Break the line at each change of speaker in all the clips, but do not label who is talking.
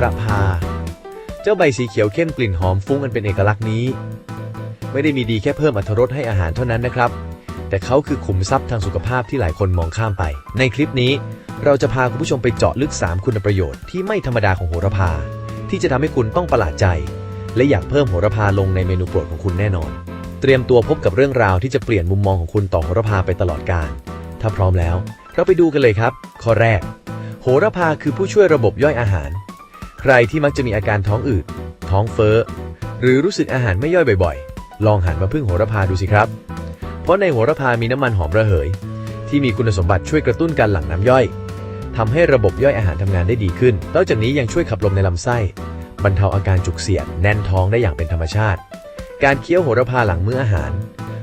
ระพา เจ้าใบสีเขียวเข้มกลิ่นหอมฟุ้งอันเป็นเอกลักษณ์นี้ ไม่ได้มีดีแค่เพิ่มอรรถรสให้อาหารเท่านั้นนะครับ แต่เขาคือขุมทรัพย์ทางสุขภาพที่หลายคนมองข้ามไป ในคลิปนี้เราจะพาคุณผู้ชมไปเจาะลึก 3 คุณประโยชน์ที่ไม่ธรรมดาของโหระพา ที่จะทำให้คุณต้องประหลาดใจ และอยากเพิ่มโหระพาลงในเมนูโปรดของคุณแน่นอน เตรียมตัวพบกับเรื่องราวที่จะเปลี่ยนมุมมองของคุณต่อโหระพาไปตลอดกาลถ้าพร้อมแล้ว เราไปดูกันเลยครับ ข้อแรก โหระพาคือผู้ช่วยระบบย่อยอาหาร ใครที่มักจะมีอาการท้องอืด ท้องเฟ้อ หรือรู้สึกอาหารไม่ย่อยบ่อยๆ ลองหันมาพึ่งโหระพาดูสิครับ เพราะในโหระพามีน้ำมันหอมระเหย ที่มีคุณสมบัติช่วยกระตุ้นการหลั่งน้ำย่อยทำให้ระบบย่อยอาหารทำงานได้ดีขึ้น นอกจากนี้ยังช่วยขับลมในลำไส้ บรรเทาอาการจุกเสียดแน่นท้องได้อย่างเป็นธรรมชาติ การเคี้ยวโหระพาหลังมื้ออาหาร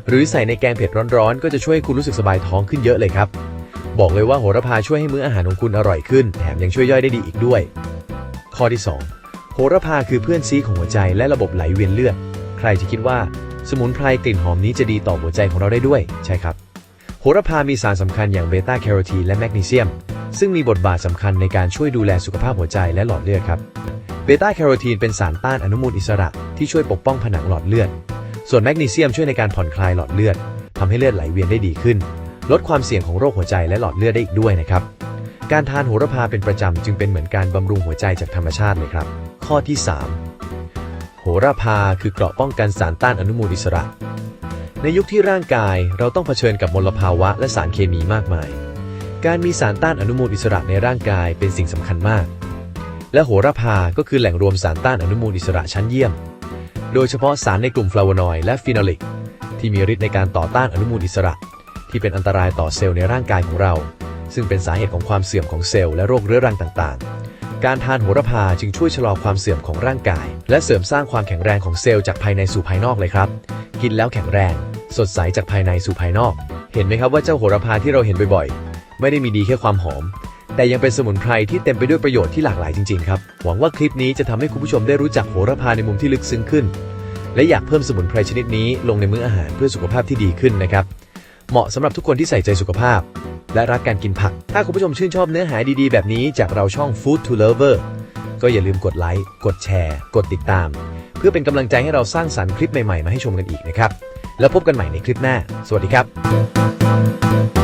หรือใส่ในแกงเผ็ดร้อนๆ ก็จะช่วยให้คุณรู้สึกสบายท้องขึ้นเยอะเลยครับ บอกเลยว่าโหระพาช่วยให้มื้ออาหารของคุณอร่อยขึ้น แถมยังช่วยย่อยได้ดีอีกด้วย ข้อที่ 2 โหระพาคือเพื่อนซีของหัวใจและระบบไหลเวียนเลือด ใครจะคิดว่า สมุนไพรกลิ่นหอมนี้จะดีต่อหัวใจของเราได้ด้วย ใช่ครับ โหระพามีสารสำคัญอย่างเบต้าแคโรทีนและแมกนีเซียม ซึ่งมีบทบาทสำคัญในการช่วยดูแลสุขภาพหัวใจและหลอดเลือดครับ เบต้าแคโรทีนเป็นสารต้านอนุมูลอิสระที่ช่วยปกป้องผนังหลอดเลือด ส่วนแมกนีเซียมช่วยในการผ่อนคลายหลอดเลือดทำให้เลือดไหลเวียนได้ดีขึ้น ลดความเสี่ยงของโรคหัวใจและหลอดเลือดได้อีกด้วยนะครับ การทานโหระพาเป็นประจำจึงเป็นเหมือนการบำรุงหัวใจจากธรรมชาติเลยครับ ข้อที่ 3 โหระพาคือเกราะป้องกันสารต้านอนุมูลอิสระ ในยุคที่ร่างกายเราต้องเผชิญกับมลภาวะและสารเคมีมากมาย การมีสารต้านอนุมูลอิสระในร่างกายเป็นสิ่งสำคัญมาก และโหระพาก็คือแหล่งรวมสารต้านอนุมูลอิสระชั้นเยี่ยม โดยเฉพาะสารในกลุ่มฟลาโวนอยด์และฟีนอลิก ที่มีฤทธิ์ในการต่อต้านอนุมูลอิสระ ที่เป็นอันตรายต่อเซลล์ในร่างกายของเรา ซึ่งเป็นสาเหตุของความเสื่อมของเซลล์และโรคเรื้อรังต่างๆ การทานโหระพาจึงช่วยชะลอความเสื่อมของร่างกาย และเสริมสร้างความแข็งแรงของเซลล์จากภายในสู่ภายนอกเลยครับ กินแล้วแข็งแรง สดใสจากภายในสู่ภายนอก เห็นไหมครับว่าเจ้าโหระพาที่เราเห็นบ่อยๆ ไม่ได้มีดีแค่ความหอม แต่ยังเป็นสมุนไพรที่เต็มไปด้วยประโยชน์ที่หลากหลายจริงๆครับ หวังว่าคลิปนี้จะทำให้คุณผู้ชมได้รู้จักโหระพาในมุมที่ลึกซึ้งขึ้น และอยากเพิ่มสมุนไพรชนิดนี้ลงในมื้ออาหารเพื่อสุขภาพที่ดีขึ้นนะครับ เหมาะสำหรับทุกคนที่ใส่ใจสุขภาพ และรักการกินผัก ถ้าคุณผู้ชมชื่นชอบเนื้อหาดีๆ แบบนี้จากเราช่อง Food to Lover ก็อย่าลืมกดไลค์ กดแชร์ กดติดตาม เพื่อเป็นกำลังใจให้เราสร้างสรรค์คลิปใหม่ๆ มาให้ชมกันอีกนะครับ แล้วพบกันใหม่ในคลิปหน้า สวัสดีครับ